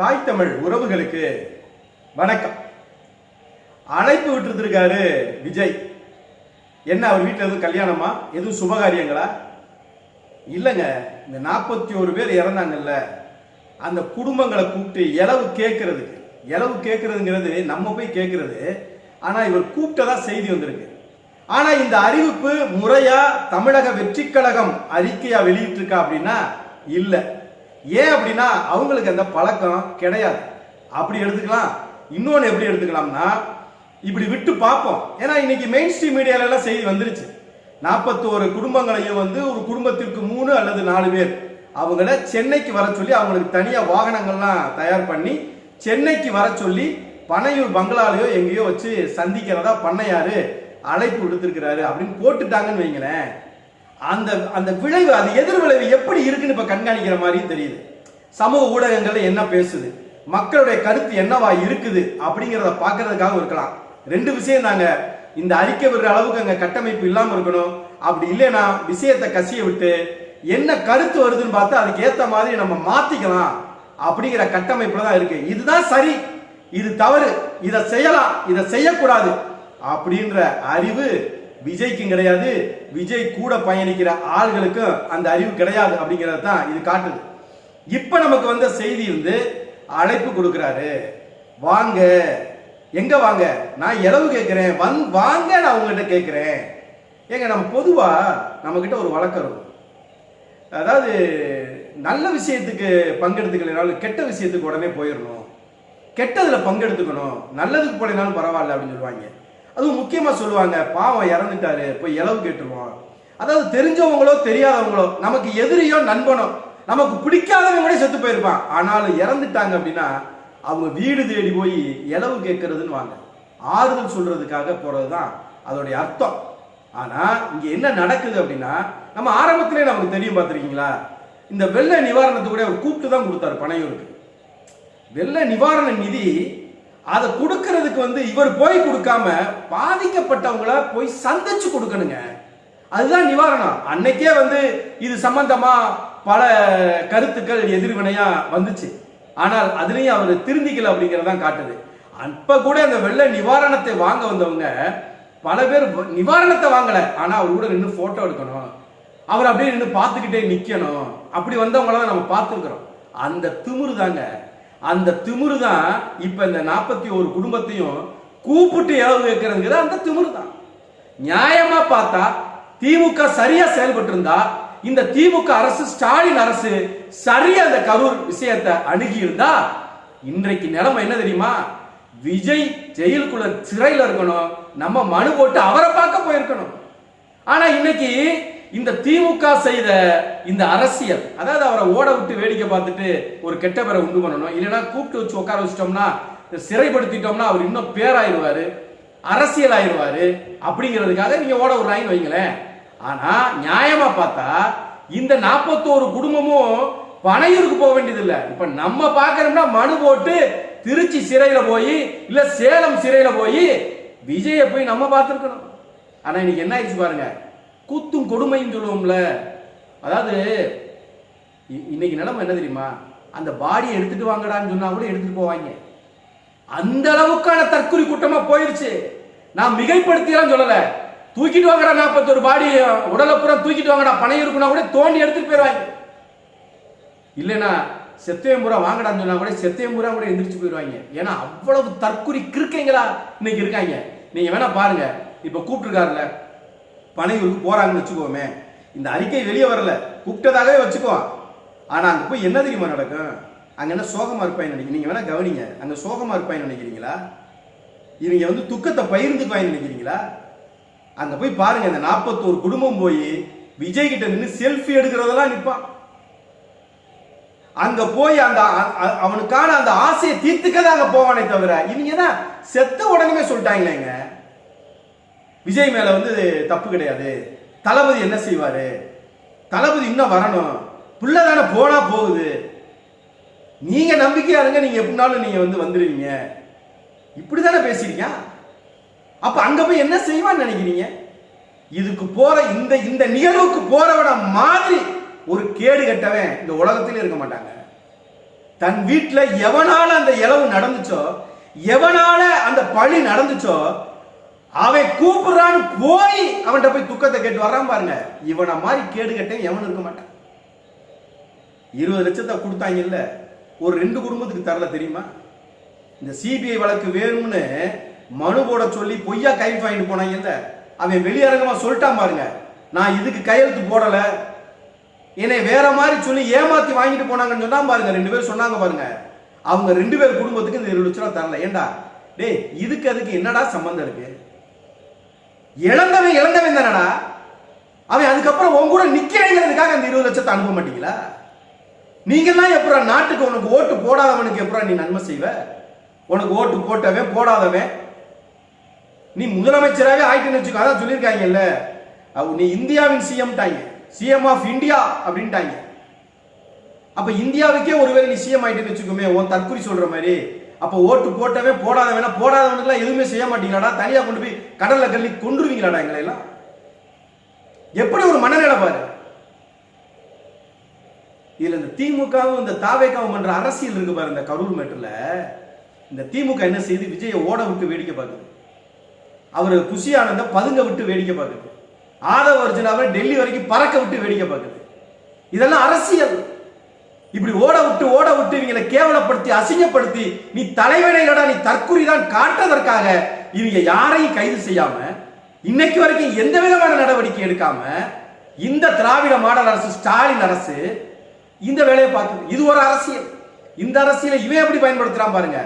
தாய் தமிழ் உறவுகளுக்கு வணக்கம். அழைப்பு விட்டுருக்காரு விஜய். என்ன அவர் வீட்டில் எதுவும் கல்யாணமா? எதுவும் சுபகாரியங்களா? இல்லைங்க இந்த நாற்பத்தி ஒரு பேர் இறந்தாங்கல்ல அந்த குடும்பங்களை கூப்பிட்டு இளவு கேட்கறதுக்கு இளவு கேட்கறதுங்கிறது நம்ம போய் கேட்கறது. ஆனால் இவர் கூப்பிட்டதா செய்தி வந்திருக்கு. ஆனால் இந்த அறிவிப்பு முறையாக தமிழக வெற்றி கழகம் வெளியிட்டிருக்கா அப்படின்னா இல்லை. ஏன் அப்படின்னா அவங்களுக்கு அந்த பழக்கம் கிடையாது. அப்படி எடுத்துக்கலாம். இன்னொன்று எப்படி எடுத்துக்கலாம்னா இப்படி விட்டு பார்ப்போம். ஏன்னா இன்னைக்கு மெயின் ஸ்ட்ரீம் மீடியாலெல்லாம் செய்தி வந்துருச்சு. நாற்பத்தோரு குடும்பங்களையும் வந்து ஒரு குடும்பத்திற்கு மூணு அல்லது நாலு பேர். அவங்கள சென்னைக்கு வர சொல்லி அவங்களுக்கு தனியாக வாகனங்கள்லாம் தயார் பண்ணி சென்னைக்கு வர சொல்லி பனையூர் பங்களாலையோ எங்கேயோ வச்சு சந்திக்கிறதா பண்ணையாரு அழைப்பு விடுத்திருக்கிறாரு அப்படின்னு போட்டுட்டாங்கன்னு வைங்களேன். அந்த அந்த விளைவு அது எதிர் விளைவு எப்படி இருக்குன்னு இப்ப கண்காணிக்கிற மாதிரியும் தெரியுது. சமூக ஊடகங்கள்ல என்ன பேசுது? மக்களுடைய கருத்து என்னவா இருக்குது அப்படிங்கிறத பார்க்கறதுக்காக இருக்கலாம். ரெண்டு விஷயம் தாங்க. இந்த அறிக்கை விடுற அளவுக்கு அங்க கட்டமைப்பு இல்லாம இருக்கணும். அப்படி இல்லைன்னா விஷயத்தை கசிய விட்டு என்ன கருத்து வருதுன்னு பார்த்து அதுக்கு ஏத்த மாதிரி நம்ம மாத்திக்கலாம் அப்படிங்கிற கட்டமைப்புல தான் இருக்கு. இதுதான் சரி. இது தவறு. இதை செய்யலாம். இதை செய்யக்கூடாது. அப்படின்ற அறிவு விஜய்க்கும் கிடையாது. விஜய் கூட பயணிக்கிற ஆள்களுக்கும் அந்த அறிவு கிடையாது அப்படிங்கிறது தான் இது காட்டுது. இப்ப நமக்கு வந்த செய்தி வந்து அழைப்பு கொடுக்கிறாரு. வாங்க எங்க வாங்க? நான் இளவு கேட்கிறேன். வந் வாங்க நான் உங்ககிட்ட கேட்கிறேன். ஏங்க நம்ம பொதுவா நம்ம கிட்ட ஒரு வழக்கம் இருக்கும். அதாவது நல்ல விஷயத்துக்கு பங்கெடுத்துக்கலைனாலும் கெட்ட விஷயத்துக்கு உடனே போயிடணும். கெட்டதுல பங்கெடுத்துக்கணும். நல்லதுக்கு போனாலும் பரவாயில்ல அப்படின்னு சொல்லுவாங்க. அதுவும் முக்கியமா சொல்லுவாங்க பாவம் இறந்துட்டாரு போய் இளவு கேட்டுருவோம் அதாவது தெரிஞ்சவங்களோ தெரியாதவங்களோ நமக்கு எதிரியோ நண்பனோ நமக்கு பிடிக்காதவங்க கூட செத்து போயிருப்பான். ஆனாலும் இறந்துட்டாங்க அப்படின்னா அவங்க வீடு தேடி போய் இளவு கேட்கறதுன்னு வாங்க. ஆறுதல் சொல்றதுக்காக போறதுதான் அதோடைய அர்த்தம். ஆனா இங்க என்ன நடக்குது அப்படின்னா நம்ம ஆரம்பத்திலே நமக்கு தெரியும் பார்த்துருக்கீங்களா? இந்த வெள்ள நிவாரணத்துக்கு கூட அவர் கூப்பிட்டு தான் கொடுத்தாரு பனையூருக்கு. வெள்ள நிவாரண நிதி அதை கொடுக்கறதுக்கு வந்து இவர் போய் கொடுக்காம பாதிக்கப்பட்டவங்கள போய் சந்திச்சு கொடுக்கணுங்க. அதுதான் நிவாரணம். அன்னைக்கே வந்து இது சம்பந்தமா பல கருத்துக்கள் எதிர்வினையா வந்துச்சு. ஆனால் அதுலயும் அவர் திருந்திக்கல அப்படிங்கறதான் காட்டுது. அப்ப கூட அந்த வெள்ள நிவாரணத்தை வாங்க வந்தவங்க பல பேர் நிவாரணத்தை வாங்கல. ஆனா அவர் கூட நின்று போட்டோ எடுக்கணும். அவர் அப்படியே நின்று பார்த்துக்கிட்டே நிக்கணும். அப்படி வந்தவங்கள தான் நம்ம பார்த்துருக்குறோம். அந்த திமுரு தாங்க அந்த திமிரு தான் இப்ப இந்த நாற்பத்தி ஒரு குடும்பத்தையும் கூப்பிட்டு இழவு வைக்கிறதுங்கிறது அந்த திமிரு தான். நியாயமா பார்த்தா திமுக சரியா செயல்பட்டு இருந்தா இந்த திமுக அரசு ஸ்டாலின் அரசு சரியா அந்த கரூர் விஷயத்தை அணுகி இருந்தா இன்றைக்கு நிலைமை என்ன தெரியுமா? விஜய் ஜெயிலுக்குள்ள சிறையில் இருக்கணும். நம்ம மனு போட்டு அவரை பார்க்க போயிருக்கணும். ஆனா இன்னைக்கு இந்த திமுக செய்த இந்த அரசியல் அதாவது அவரை ஓட விட்டு வேடிக்கை பார்த்துட்டு ஒரு கெட்ட பேரை உண்டு பண்ணணும் இல்லைன்னா கூப்பிட்டு வச்சு உட்கார வச்சிட்டோம்னா சிறைப்படுத்திட்டோம்னா அவர் இன்னும் பேராயிருவாரு அரசியல் ஆயிடுவாரு அப்படிங்கிறதுக்காக நீங்க ஓட விடுறாங்கன்னு வைங்களேன். ஆனா நியாயமா பார்த்தா இந்த நாற்பத்தோரு குடும்பமும் பனையூருக்கு போக வேண்டியது இல்ல இப்ப நம்ம பாக்குறோம்னா மனு போட்டு திருச்சி சிறையில போய் இல்ல சேலம் சிறையில போய் விஜய போய் நம்ம பார்த்துருக்கணும். ஆனா இன்னைக்கு என்ன ஆயிடுச்சு பாருங்க கூத்தும் கொடுமைன்னு சொல்லுவோம்ல. அதாவது இ- இன்னைக்கு நிலைமை என்ன தெரியுமா? அந்த பாடியை எடுத்துட்டு வாங்கடான்னு சொன்னா கூட எடுத்துட்டு போவாங்க. அந்த அளவுக்கான தற்கொலை கூட்டமா போயிருச்சு. நான் மிகைப்படுத்தியெல்லாம் சொல்லல. தூக்கிட்டு வாங்கடா நாற்பத்தொரு பாடி உடலை பூரா தூக்கிட்டு வாங்கடா பணம் இருக்குன்னா கூட தோண்டி எடுத்துட்டு போயிடுவாங்க இல்லைன்னா செத்தையம்புரா வாங்கடான்னு சொன்னா கூட செத்தையம்புரா கூட எந்திரிச்சு போயிடுவாங்க ஏன்னா அவ்வளவு தற்கொலை கிறுக்கைங்களா இன்னைக்கு இருக்காங்க. நீங்க வேணா பாருங்க. இப்ப கூப்பிட்டுருக்காருல பனையூருக்கு போறாங்கன்னு வச்சுக்கோமே இந்த அறிக்கை வெளியே வரல கூப்பிட்டதாகவே வச்சுக்குவோம் ஆனா அங்க போய் என்ன தெரியுமா நடக்கும்? அங்க என்ன சோகமா இருப்பாங்க நினைக்கிறீங்க? நீங்க வேணா கவனிங்க அங்க சோகமா இருப்பாங்க நினைக்கிறீங்களா? இவங்க வந்து துக்கத்தை பகிர்ந்துக்குவாங்க நினைக்கிறீங்களா? அங்க போய் பாருங்க இந்த நாற்பத்தோரு குடும்பம் போய் விஜய் கிட்ட நின்று செல்ஃபி எடுக்கிறதெல்லாம் நிற்பான் அங்க போய் அந்த அ- அவனுக்கான அந்த ஆசையை தீர்த்துக்கதான் அங்க போவானே தவிர இவங்க தான் செத்த உடனே சொல்லிட்டாங்களேங்க. விஜய் மேல வந்து தப்பு கிடையாது. தளபதி என்ன செய்வாரு? தளபதி இன்னும் வரணும். புள்ள தானே போனா போகுது. நீங்க நம்பிக்கையா இருங்க நீங்க எப்படினாலும் நீங்க வந்து வந்துருவீங்க. இப்படிதானே பேசிருக்கீங்க அப்ப அங்க போய் என்ன செய்வான்னு நினைக்கிறீங்க? இதுக்கு போற இந்த இந்த நிகழ்வுக்கு போறவன மாதிரி ஒரு கேடு கட்டவன் இந்த உலகத்திலே இருக்க மாட்டாங்க. தன் வீட்டில் எவனால அந்த இளவு நடந்துச்சோ எவனால அந்த பழி நடந்துச்சோ அவன் கூப்பிடுறான்னு போய் அவன்கிட்ட போய் துக்கத்தை கேட்டு வர்றான் பாருங்க. இவனை மாதிரி கேடு கேட்டேன் எவன் இருக்க மாட்டான். இருபது லட்சத்தை கொடுத்தாங்கல்ல ஒரு ரெண்டு குடும்பத்துக்கு தரல தெரியுமா? இந்த சிபிஐ வழக்கு வேணும்னு மனு போட சொல்லி பொய்யா கை வாங்கிட்டு போனாங்கல்ல அவன் வெளியரங்கமா சொல்லிட்டான் பாருங்க. நான் இதுக்கு கையெழுத்து போடல. என்னை வேற மாதிரி சொல்லி ஏமாத்தி வாங்கிட்டு போனாங்கன்னு சொன்னா பாருங்க ரெண்டு பேரும் சொன்னாங்க பாருங்க. அவங்க ரெண்டு பேர் குடும்பத்துக்கு இந்த இருபது லட்ச ரூபா தரல. ஏண்டா? டேய் இதுக்கு அதுக்கு என்னடா சம்பந்தம் இருக்கு? இழந்தவன் இழந்தவன் தானடா? அவன் அதுக்கப்புறம் உன் கூட நிக்கிறேங்கிறதுக்காக அந்த இருபது லட்சத்தை அனுப்ப மாட்டீங்களா? நீங்கெல்லாம் எப்படா நாட்டுக்கு உனக்கு ஓட்டு போடாதவனுக்கு எப்படா நீ நன்மை செய்வ? உனக்கு ஓட்டு போட்டவன் போடாதவன். நீ முதலமைச்சராகவே ஆயிட்டுன்னு வச்சுக்கோ அதான் சொல்லியிருக்காங்கல்ல. அவ நீ இந்தியாவின் சிஎம் சிஎம் ஆஃப் இந்தியா அப்படின்ட்டாங்க அப்ப இந்தியாவுக்கே ஒருவேளை நீ சிஎம் ஆயிட்டுன்னு வச்சுக்கோமே உன் தற்குறி சொல்ற மாதிரி. அப்போ ஓட்டு போட்டவன் போடாதவனா போடாதவனுக்குலாம் எதுவுமே செய்ய மாட்டீங்களாடா? தனியாக கொண்டு போய் கடலில் கல்வி கொண்டுருவீங்களாடா எங்களை எல்லாம்? எப்படி ஒரு மனநிலை பாரு. இதில் இந்த திமுகவும் இந்த தாவேக்காவும் பண்ணுற அரசியல் இருக்கு பாரு இந்த கரூர் மேட்டர்ல இந்த திமுக என்ன செய்து? விஜயை ஓட விட்டு வேடிக்கை பார்க்குது. அவர் குஷி பதுங்க விட்டு வேடிக்கை பார்க்குது. ஆதவ அர்ஜுனாவை டெல்லி வரைக்கும் பறக்க விட்டு வேடிக்கை பார்க்குது. இதெல்லாம் அரசியல். இப்படி ஓட விட்டு ஓட விட்டு இவங்களை கேவலப்படுத்தி அசிங்கப்படுத்தி நீ தலைவனைகளடா நீ தற்குறி தான் காட்டுறதற்காக இவங்க யாரையும் கைது செய்யாம இன்னைக்கு வரைக்கும் எந்த விதமான நடவடிக்கை எடுக்காம இந்த திராவிட மாடல் அரசு ஸ்டாலின் அரசு இந்த வேலையை பார்க்குது. இது ஒரு அரசியல். இந்த அரசியலை இவன் எப்படி பயன்படுத்துறான் பாருங்க.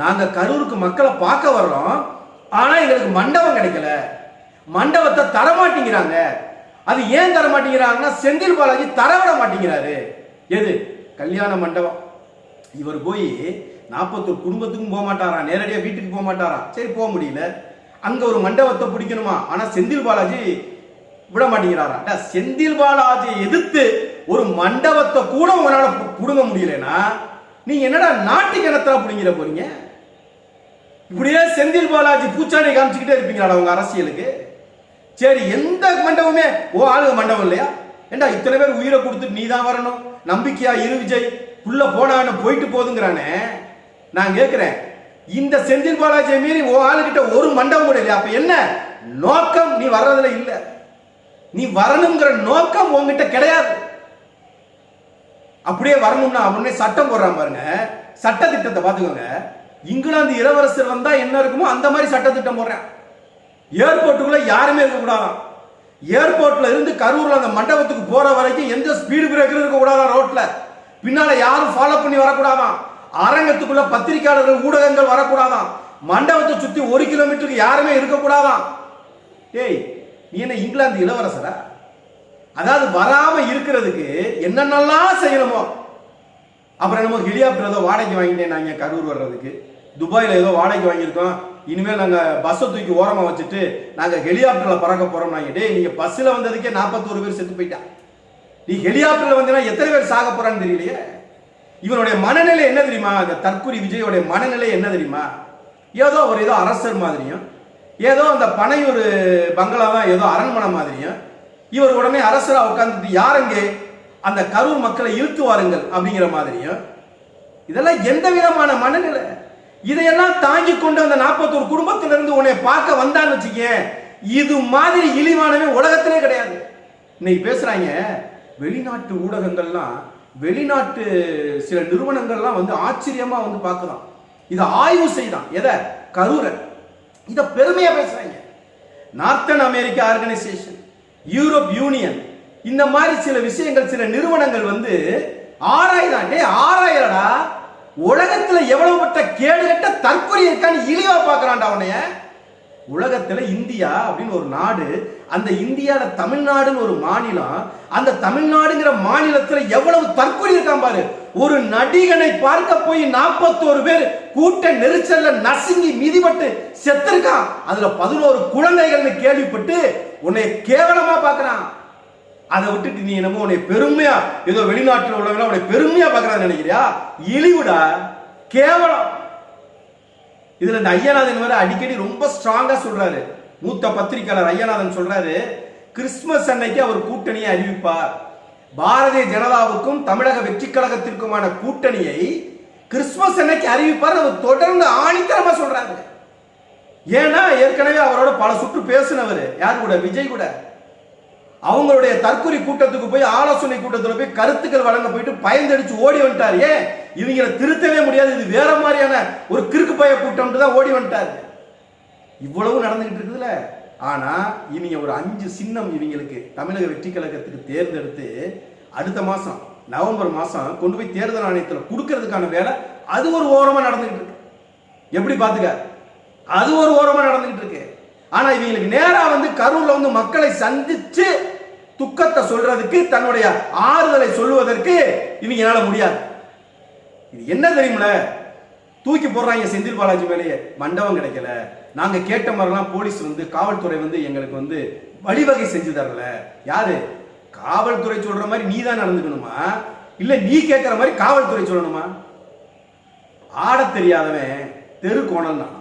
நாங்க கரூருக்கு மக்களை பார்க்க வர்றோம் ஆனா எங்களுக்கு மண்டபம் கிடைக்கல. மண்டபத்தை தர மாட்டேங்கிறாங்க அது ஏன் தர மாட்டேங்கிறாங்கன்னா செந்தில் பாலாஜி தரவிட மாட்டேங்கிறாரு. எது? கல்யாண மண்டபம். இவர் போய் நாற்பத்தொரு குடும்பத்துக்கும் போக மாட்டாரா? நேரடியாக வீட்டுக்கு போக மாட்டாரா? சரி போக முடியல. அங்கே ஒரு மண்டபத்தை பிடிக்கணுமா? ஆனால் செந்தில் பாலாஜி விட மாட்டேங்கிறாரா? அடா, செந்தில் பாலாஜி எதிர்த்து ஒரு மண்டபத்தை கூட உங்களால் பிடுங்க முடியலன்னா நீ என்னடா நாட்டு கிணத்துல பிடிங்கிற போறீங்க? இப்படியே செந்தில் பாலாஜி பூச்சாண்டி காமிச்சுக்கிட்டே இருப்பீங்களா உங்க அரசியலுக்கு? சரி எந்த மண்டபமே ஓ ஆளுங்க மண்டபம் இல்லையா? ஏண்டா இத்தனை பேர் உயிரை கொடுத்துட்டு நீ தான் வரணும்? நம்பிக்கையா இரு விஜய். உள்ள போனான்னு போயிட்டு போதுங்கிறானே நான் கேட்கிறேன் இந்த செந்தில் பாலாஜியை மீறி ஓ ஆளுகிட்ட ஒரு மண்டபம் கூட இல்லையா? அப்ப என்ன? நோக்கம் நீ வர்றதுல இல்ல. நீ வரணுங்கிற நோக்கம் உங்ககிட்ட கிடையாது. அப்படியே வரணும்னா உடனே சட்டம் போடுறான் பாருங்க. சட்ட திட்டத்தை பார்த்துக்கோங்க. இங்கிலாந்து இளவரசர் வந்தா என்ன இருக்குமோ அந்த மாதிரி சட்ட திட்டம் போடுறேன். ஏர்போர்ட்டுக்குள்ள யாருமே இருக்கக்கூடாதாம் ஏர்போர்ட்ல இருந்து கரூர்ல அந்த மண்டபத்துக்கு போற வரைக்கும் எந்த ஸ்பீடு பிரேக்கரும் இருக்க கூடாதான் ரோட்ல பின்னால யாரும் ஃபாலோ பண்ணி வரக்கூடாதாம் அரங்கத்துக்குள்ள பத்திரிக்கையாளர்கள் ஊடகங்கள் வரக்கூடாதாம் மண்டபத்தை சுத்தி ஒரு கிலோமீட்டருக்கு யாருமே இருக்கக்கூடாதாம் ஏய் நீ என்ன இங்கிலாந்து இளவரசரா? அதாவது வராம இருக்கிறதுக்கு என்னென்னலாம் செய்யணுமோ? அப்புறம் நம்ம ஹெலிகாப்டர் ஏதோ வாடகைக்கு வாங்கிட்டேன் நாங்க கரூர் வர்றதுக்கு. துபாயில் ஏதோ வாடகைக்கு வாங்கியிருக்கோம். இனிமேல் நாங்கள் பஸ்ஸை தூக்கி ஓரமாக வச்சுட்டு நாங்கள் ஹெலிகாப்டரில் பறக்க போகிறோம்னா டே டேய் பஸ்ஸில் வந்ததுக்கே நாற்பத்தோரு பேர் செத்து போயிட்டான் நீ ஹெலிகாப்டரில் வந்தீங்கன்னா எத்தனை பேர் சாக போகிறான்னு தெரியலையே? இவனுடைய மனநிலை என்ன தெரியுமா? இந்த தற்குறி விஜயோடைய மனநிலை என்ன தெரியுமா? ஏதோ ஒரு ஏதோ அரசர் மாதிரியும் ஏதோ அந்த பனையூர் பங்களா ஏதோ அரண்மனை மாதிரியும் இவர் உடனே அரசராக உட்காந்துட்டு யாருங்க அந்த கரூர் மக்களை இழுத்து வாருங்கள் அப்படிங்கிற மாதிரியும். இதெல்லாம் எந்த விதமான மனநிலை? இதையெல்லாம் தாங்கி கொண்டு அந்த நாற்பத்தோரு குடும்பத்திலிருந்து உன்னை பார்க்க வந்தான்னு வச்சுக்கேன். இது மாதிரி இழிவானவே உலகத்திலே கிடையாது. இன்னைக்கு பேசுறாங்க வெளிநாட்டு ஊடகங்கள்லாம் வெளிநாட்டு சில நிறுவனங்கள்லாம் வந்து ஆச்சரியமா வந்து பார்க்கலாம் இதை ஆய்வு செய்தான். எதை? கரூரை. இதை பெருமையா பேசுறாங்க. Northern America organisation Europe union இந்த மாதிரி சில விஷயங்கள் சில நிறுவனங்கள் வந்து ஆராய்தான் டே ஆராயடா உலகத்துல எவ்வளவு பட்ட கேடுகட்ட தற்கொலை இருக்கான்னு இழிவா பாக்குறான்டா உன்னைய. உலகத்துல இந்தியா அப்படின்னு ஒரு நாடு அந்த இந்தியால தமிழ்நாடுன்னு ஒரு மாநிலம் அந்த தமிழ்நாடுங்கிற மாநிலத்துல எவ்வளவு தற்கொலை இருக்கான் பாரு. ஒரு நடிகனை பார்க்க போய் நாற்பத்தோரு பேர் கூட்ட நெரிச்சல்ல நசுங்கி மிதிபட்டு செத்துருக்கான். அதுல பதினோரு குழந்தைகள்னு கேள்விப்பட்டு உன்னை கேவலமா பார்க்கறான். அதை விட்டுட்டு நீ என்னமோ உன்னை பெருமையா ஏதோ வெளிநாட்டில் உள்ளவங்க உன்னை பெருமையா பார்க்கறான்னு நினைக்கிறியா? இழிவுடா. கேவலம். இதுல இந்த ஐயநாதன் வேற அடிக்கடி ரொம்ப ஸ்ட்ராங்கா சொல்றாரு. மூத்த பத்திரிகையாளர் ஐயநாதன் சொல்றாரு கிறிஸ்துமஸ் அன்னைக்கு அவர் கூட்டணியை அறிவிப்பார். பாரதிய ஜனதாவுக்கும் தமிழக வெற்றி கழகத்திற்குமான கூட்டணியை கிறிஸ்துமஸ் அன்னைக்கு அறிவிப்பார் அவர் தொடர்ந்து ஆணித்தரமா சொல்றாரு. ஏன்னா ஏற்கனவே அவரோட பல சுற்று பேசினவர் யார் கூட? விஜய் கூட. அவங்களுடைய தற்கொலை கூட்டத்துக்கு போய் ஆலோசனை கூட்டத்தில் போய் கருத்துக்கள் வழங்க போயிட்டு பயந்தடிச்சு ஓடி வந்துட்டார். ஏன்? இவங்களை திருத்தவே முடியாது. இது வேற மாதிரியான ஒரு கிறுக்கு பய கூட்டம் தான் ஓடி வந்துட்டாரு. இவ்வளவு நடந்துகிட்டு இருக்குதுல. ஆனா இவங்க ஒரு அஞ்சு சின்னம் இவங்களுக்கு தமிழக வெற்றி கழகத்துக்கு தேர்ந்தெடுத்து அடுத்த மாசம் நவம்பர் மாசம் கொண்டு போய் தேர்தல் ஆணையத்தில் கொடுக்கறதுக்கான வேலை அது ஒரு ஓரமா நடந்துகிட்டு இருக்கு. எப்படி பாத்துக்க? அது ஒரு ஓரமா நடந்துகிட்டு இருக்கு. ஆனா இவங்களுக்கு நேரா வந்து கரூர்ல வந்து மக்களை சந்திச்சு துக்கத்தை சொல்றதுக்கு தன்னுடைய ஆறுதலை சொல்லுவதற்கு இவங்களால முடியாது. இது என்ன தெரியுமில தூக்கி போடுறாங்க செந்தில் பாலாஜி மேலேயே. மண்டபம் கிடைக்கல. நாங்க கேட்ட மாதிரிலாம் போலீஸ் வந்து காவல்துறை வந்து எங்களுக்கு வந்து வழிவகை செஞ்சு தரல. யாரு? காவல்துறை சொல்ற மாதிரி நீ தான் நடந்துக்கணுமா? இல்ல நீ கேட்கிற மாதிரி காவல்துறை சொல்லணுமா? ஆட தெரியாதவன் தெரு கோணல் தான்